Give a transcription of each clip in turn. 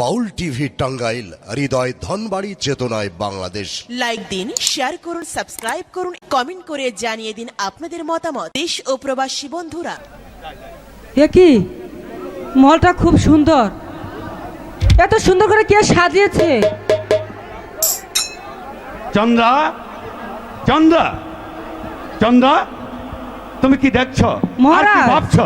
বাউল TV Tangail Hridoy Dhanbari চেতনায় Bangladesh. Like দিন share করুন সাবস্ক্রাইব করুন কমেন্ট করে জানিয়ে দিন আপনাদের মতামত। দেশ ও প্রবাসী বন্ধুরা। কি? মলটা খুব সুন্দর। এত সুন্দর করে কে সাজিয়েছে? চন্দ্রা চন্দ্রা চন্দ্রা তুমি কি দেখছ? আর কি মহারাজ। ভাবছ?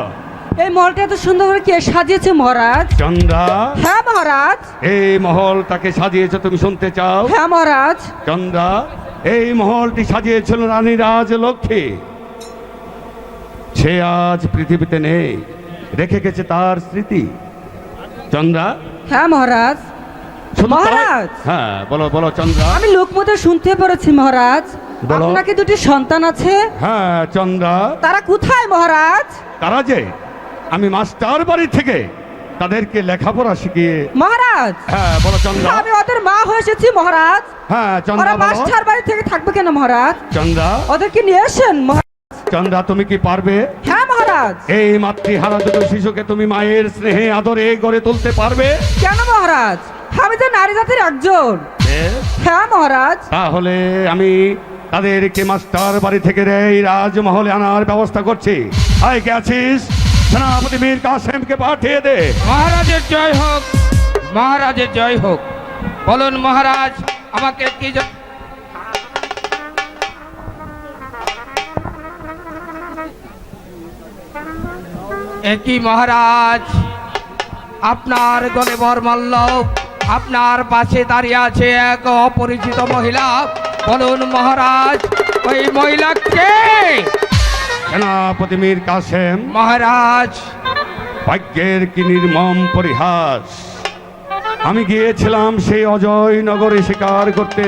এই মলটা এত সুন্দর করে কে সাজিয়েছে মহারাজ? চন্দ্রা। হ্যাঁ মহারাজ। এই মহল তাকে সাজিয়েছে তুমি শুনতে চাও? হ্যাঁ মহারাজ। চন্দ্রা এই মহলটি সাজিয়েছিল রানী রাজ লক্ষ্মী সে আজ পৃথিবীতে নেই রেখে গেছে তার স্মৃতি। চন্দ্রা? হ্যাঁ মহারাজ। মহারাজ। হ্যাঁ বলো বলো চন্দ্রা। আমি লোকমতে শুনতে পেরেছি মহারাজ। বলো। আপনাকে দুটি সন্তান আছে? হ্যাঁ চন্দ্রা। তারা কোথায় মহারাজ? তারা যে? আমি মাস্টার বাড়ি থেকে তাদেরকে লেখাপড়া শিখিয়ে মহারাজ! হ্যাঁ বলো চন্দ্রা আমি ওদের মা হয়ে এসেছি মহারাজ। হ্যাঁ চন্দ্রা মাস্টার বাড়ি থেকে থাকবে কেন মহারাজ? চন্দ্রা ওদেরকে নিয়ে আসেন মহারাজ। চন্দ্রা তুমি কি পারবে? হ্যাঁ মহারাজ। এই মাতৃহারা দুটো শিশুকে তুমি মায়ের স্নেহে আদরে গড়ে তুলতে পারবে? কেন মহারাজ? আমি যে নারী জাতির একজন। হ্যাঁ মহারাজ। তাহলে আমি তাদেরকে মাস্টার বাড়ি থেকে রে এই রাজমহলে আনার ব্যবস্থা করছি। আয় কে আছিস? সেনাপতি মীর কাসেমকে পাঠিয়ে দে। মহারাজের জয় হোক, মহারাজের জয় হোক। বলুন মহারাজ, আমাকে কি একই মহারাজ? আপনার গলে বরমাল্য আপনার পাশে দাঁড়িয়ে আছে এক অপরিচিত মহিলা। বলুন মহারাজ, ওই মহিলাকে সেনাপতি মীর কাসেম। মহারাজ। ভাগ্যের কি নির্মম পরিহাস? আমি গিয়েছিলাম সেই অজয় নগরে শিকার করতে।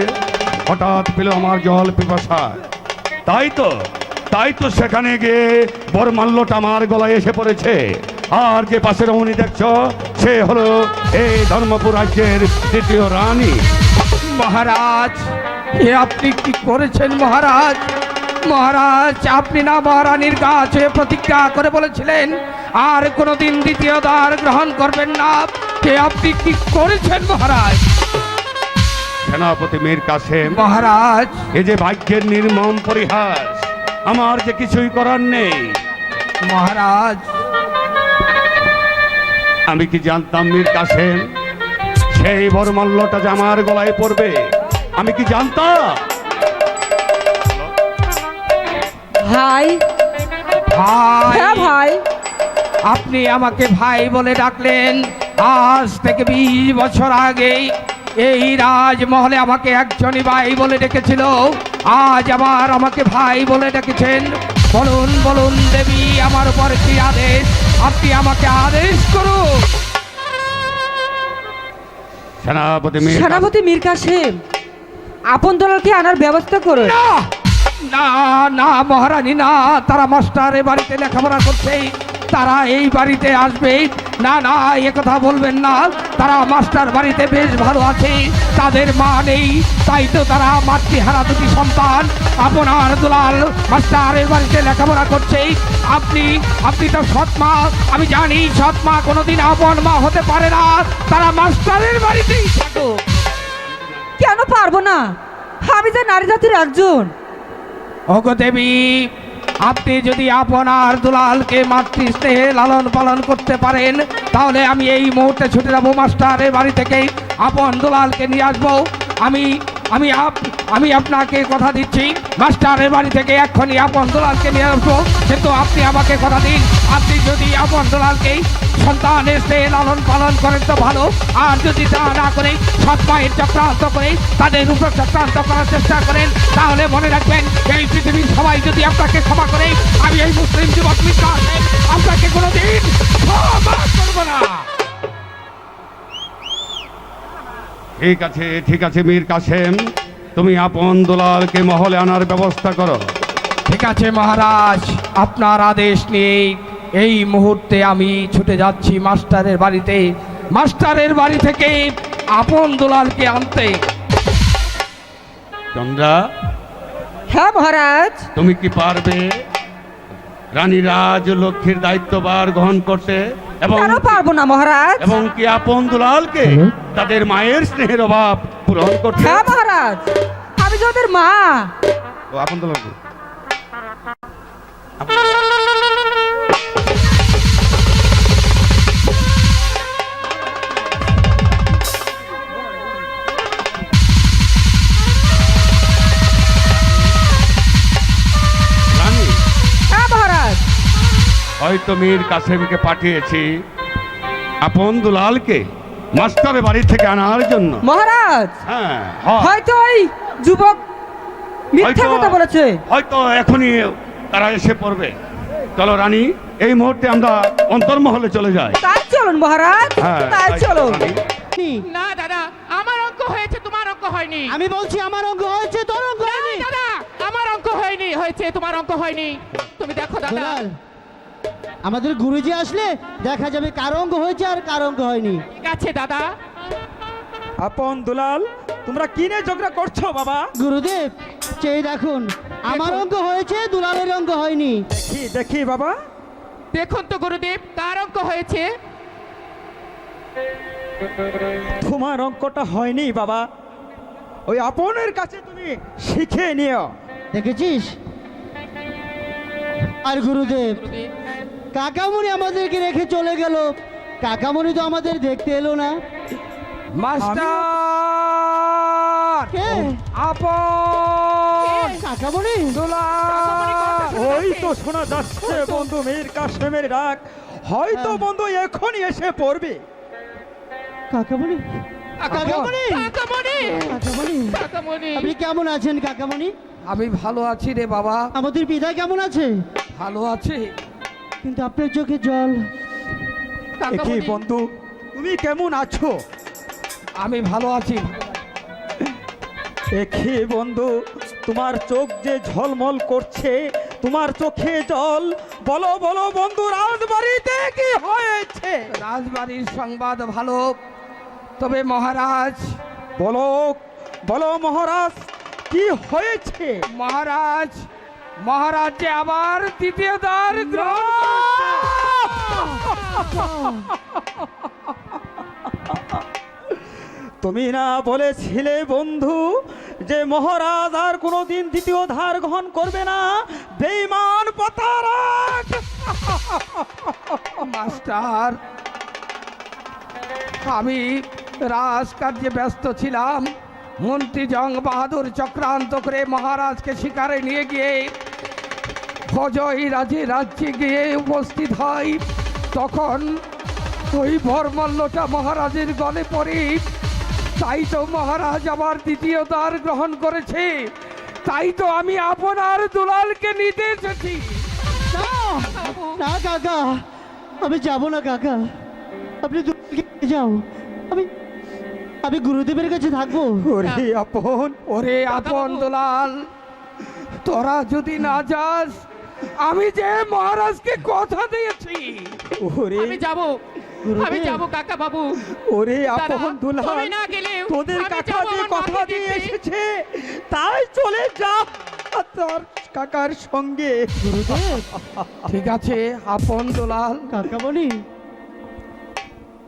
হঠাৎ পেল আমার জল পিপাসায়। তাই তো তাই তো সেখানে গিয়ে বরমাল্যটা আমার গলায় এসে পড়েছে। আর যে পাশের রমণী দেখছ সে হলো এই ধর্মপুর রাজ্যের তৃতীয় রানী। মহারাজ এ আপনি কি করেছেন মহারাজ? মহারাজ আপনি না মহারানীর কাছে প্রতিজ্ঞা করে বলেছিলেন আর কোনোদিন দ্বিতীয় দ্বার গ্রহণ করবেন না। কে আপনি কি করেছেন মহারাজ? সেনাপতি মীর কাসেম মহারাজ। এ যে ভাগ্যের নির্মম পরিহাস আমার যে কিছুই করার নেই। মহারাজ। আমি কি জানতাম মীর কাসেম? সেই বরমাল্যটা যে আমার গলায় পড়বে আমি কি জানতাম? ভাই। ভাই। হ্যাঁ ভাই। আপনি আমাকে ভাই বলে ডাকলেন। আজ থেকে বিশ বছর আগে এই রাজমহলে আমাকে একজনই ভাই বলে ডেকেছিল। আজ আবার আমাকে ভাই বলে ডেকেছেন। বলুন বলুন দেবী আমার উপর কি আদেশ? আপনি আমাকে আদেশ করুন। সেনাপতি মীর সেনাপতি মীর কাসেম আপন দলকে আনার ব্যবস্থা করুন। না! না না, মহারানী, না, তারা মাস্টারের বাড়িতে লেখাপড়া করছে। তারা এই বাড়িতে আসবে। না না, এ কথা বলবেন না। তারা মাস্টার বাড়িতে বেশ ভালো আছে। তাদের মা নেই। তাই তো তারা মাতৃহারা দুটি সন্তান। আপনার দুলাল মাস্টারের বাড়িতে লেখাপড়া করছে। আপনি আপনি তো সৎ মা। আমি জানি সৎ মা কোনোদিন আপন মা হতে পারে না। তারা মাস্টারের বাড়িতেই থাকুক। কেন পারব না? আমি যে নারী জাতির একজন। ওগো দেবী আপনি যদি আপনার দুলালকে মাতৃস্নেহে লালন পালন করতে পারেন, তাহলে আমি এই মুহূর্তে ছুটে যাব মাস্টারের বাড়ি থেকে। আপন দুলালকে নিয়ে আসব। আমি আমি আপ, আমি আপনাকে কথা দিচ্ছি। মাস্টারের বাড়ি থেকে এক্ষুনি আপন দুলালকে নিয়ে আসব। কিন্তু আপনি আমাকে কথা দিন। আপনি যদি আপন দুলালকেই সন্তানের স্নেহে লালন পালন করেন তো ভালো। আর যদি তা না করে সৎ মায়ের চক্রান্ত করে তাদের উপর চক্রান্ত করার চেষ্টা করেন তাহলে মনে রাখবেন এই পৃথিবীর সবাই যদি আপনাকে ক্ষমা করে আমি এই মুসলিম যুবক মিত্র আপনাকে কোনোদিন ক্ষমা করব না। ঠিক আছে ঠিক আছে মীর কাসেম। তুমি আপন দুলালকে মহলে আনার ব্যবস্থা করো। ঠিক আছে মহারাজ আপনার আদেশ নিয়ে এই মুহূর্তে আমি ছুটে যাচ্ছি মাস্টারের বাড়িতে। মাস্টারের বাড়ি থেকে আপন দুলালকে আনতে। চন্দ্রা হ্যাঁ মহারাজ। তুমি কি পারবে? রানী রাজ লক্ষ্মীর দায়িত্বভার গ্রহণ করতে এবং পারব না মহারাজ? এবং কি আপন দুলালকে তাদের মায়ের স্নেহের অভাব পূরণ করতে? হ্যাঁ মহারাজ আমি যে ওদের মা। ও, আপন দুলালকে। হয়তো মীর কাসেমকে পাঠিয়েছি। আপন দুলালকে মাস্টারের বাড়ি থেকে আনার জন্য। মহারাজ হ্যাঁ হয়তো ওই যুবক মিথ্যা কথা বলেছে। হয়তো এখনই তারা এসে পড়বে। চলো রানী এই মুহূর্তে আমরা অন্তর্মহলে চলে যাই। তাই চলুন মহারাজ হ্যাঁ তাই চলুন। না দাদা আমার অঙ্ক হয়েছে তোমার অঙ্ক হয়নি। আমি বলছি আমার অঙ্ক হয়েছে তোর অঙ্ক না, হয়নি। দাদা আমার অঙ্ক হয়নি হয়েছে তোমার অঙ্ক হয়নি। তুমি দেখো দাদা। দুলাল আমাদের গুরুজি আসলে দেখা যাবে কার অঙ্ক হয়েছে আর কার অঙ্ক হয়নি। ঠিক আছে দাদা। আপন দুলাল তোমরা কিনে ঝগড়া করছ বাবা? গুরুদেব চেয়ে দেখুন আমার অঙ্ক হয়েছে দুলালের অঙ্ক হয়নি। দেখি দেখি বাবা। দেখুন তো গুরুদেব কার অঙ্ক হয়েছে? তোমার অঙ্কটা হয়নি বাবা। ওই আপনের কাছে তুমি শিখে নিও। দেখেছিস? আর গুরুদেব। কাকামণি আমাদেরকে রেখে চলে গেল। কাকামুনি তো আমাদের দেখতে এলো না। মাস্টার! কে? আপন! কাকামণি দুলাল ওই তো শোনা যাচ্ছে বন্ধু মীর কাশেমের ডাক হয়তো বন্ধু এখনই এসে পড়বে। কাকামণি কাকামণি কাকামণি কাকামণি কাকামণি আপনি কেমন আছেন কাকামণি আমি ভালো আছি রে বাবা। আমাদের পিতা কেমন আছে? ভালো আছি। কিন্তু আপনার চোখে জল। কি বন্ধু তুমি কেমন আছো? আমি ভালো আছি। দেখি বন্ধু তোমার চোখ যে ঝলমল করছে তোমার চোখে জল। বলো বলো বন্ধু রাজবাড়িতে কি হয়েছে? রাজবাড়ির সংবাদ ভালো তবে মহারাজ বলো বলো মহারাজ কি হয়েছে? মহারাজ মহারাজ যে আবার দ্বিতীয় দ্বার তুমি না বলেছিলে বন্ধু যে মহারাজ আর কোনোদিন দ্বিতীয় ধার গ্রহণ করবে না? বেইমান পতারাক মাস্টার আমি রাজ রাজকার্যে ব্যস্ত ছিলাম। মন্ত্রী জং বাহাদুর চক্রান্ত করে মহারাজকে শিকারে নিয়ে গিয়ে অজয় রাজে রাজ্যে গিয়ে উপস্থিত হয়। তখন ওই ভরমল্লটা মহারাজের গলে পড়ে। তাই তো মহারাজ আবার দ্বিতীয় দ্বার গ্রহণ করেছে। তাই তো আমি আপনার দুলালকে নিতে এসেছি। না না কাকা আমি যাব না কাকা। আপনি দুলালকে যাও। আমি আমি গুরুদেবের কাছে থাকব। ওরে আপন ওরে আপন দুলাল। তোরা যদি না যাস আমি যে মহারাজকে কথা দিয়েছি ওরে আমি যাব আমি যাব কাকা বাবু। ওরে আপন দুলাল তুমি না গেলেও তোদের কাকা যে কথা দিয়ে এসেছে তাই চলে যা তোর কাকার সঙ্গে। ঠিক আছে আপন দুলাল। কাকামণি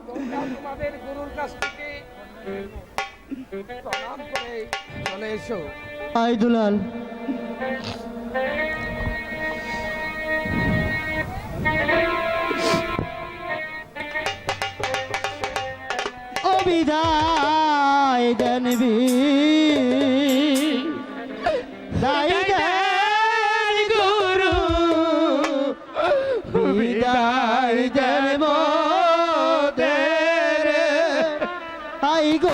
তোমরা তোমাদের গুরুর কাছ থেকে প্রণাম করে চলে এসো। আয় দুলাল। বিদায় দেন দাই দেন গুরু বিদায় দেন মোদের আই গো।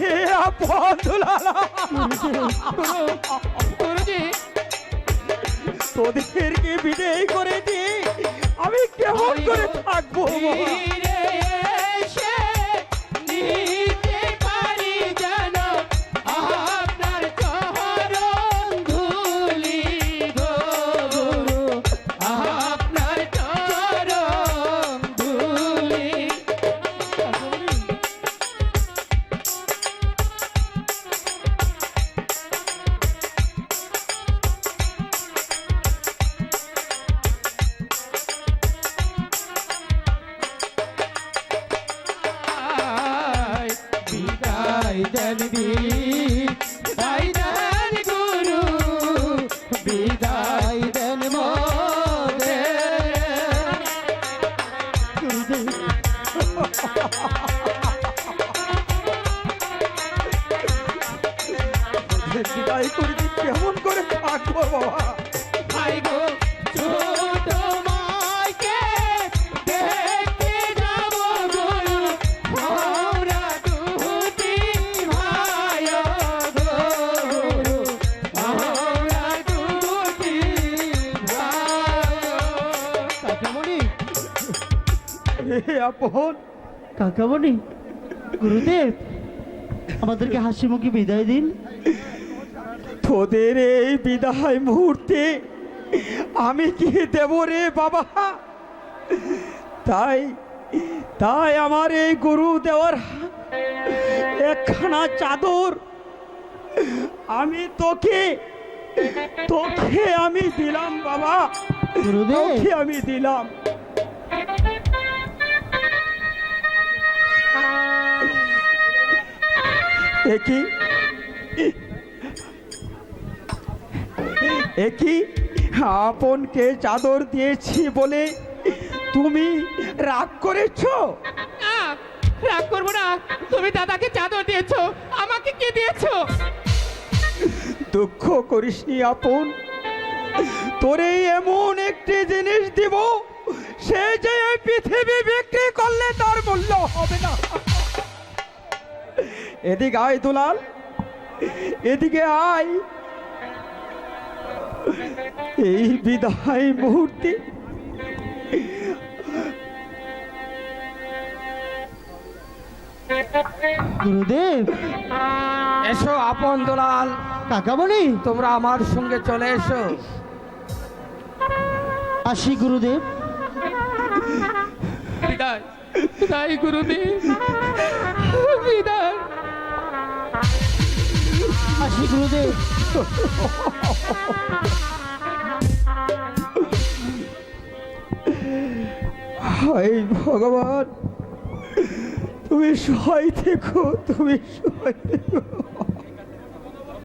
হে আপন দুলালা। তোদেরকে বিদেয় করে দি আমি কেমন করে থাকব আপন। কাকামণি গুরুদেব আমাদেরকে হাসি মুখে বিদায় দিন। তোদের এই বিদায় মুহূর্তে আমি কি দেব রে বাবা? তাই তাই আমার এই গুরু দেওয়ার একখানা চাদর আমি তোকে তোকে আমি দিলাম বাবা। তোকে আমি দিলাম। একই? একই? আপনকে চাদর দিয়েছি বলে তুমি রাগ করেছ? না রাগ করব না। তুমি দাদাকে চাদর দিয়েছ আমাকে কি দিয়েছ? দুঃখ করিসনি আপন। তোরে এমন একটি জিনিস দিব সে যে পৃথিবী বিক্রি করলে তার মূল্য হবে না। এদিকে আয় দুলাল। এদিকে আয়। এই বিদায় মুহূর্তে। গুরুদেব। এসো আপন দুলাল। কাকামণি। তোমরা আমার সঙ্গে চলে এসো। আসি গুরুদেব। বিদায়। বিদায় গুরুদেব। বিদায়। আসি গুরুদেব হায় ভগবান তুমি সহায় থেকো তুমি সহায় থেকো।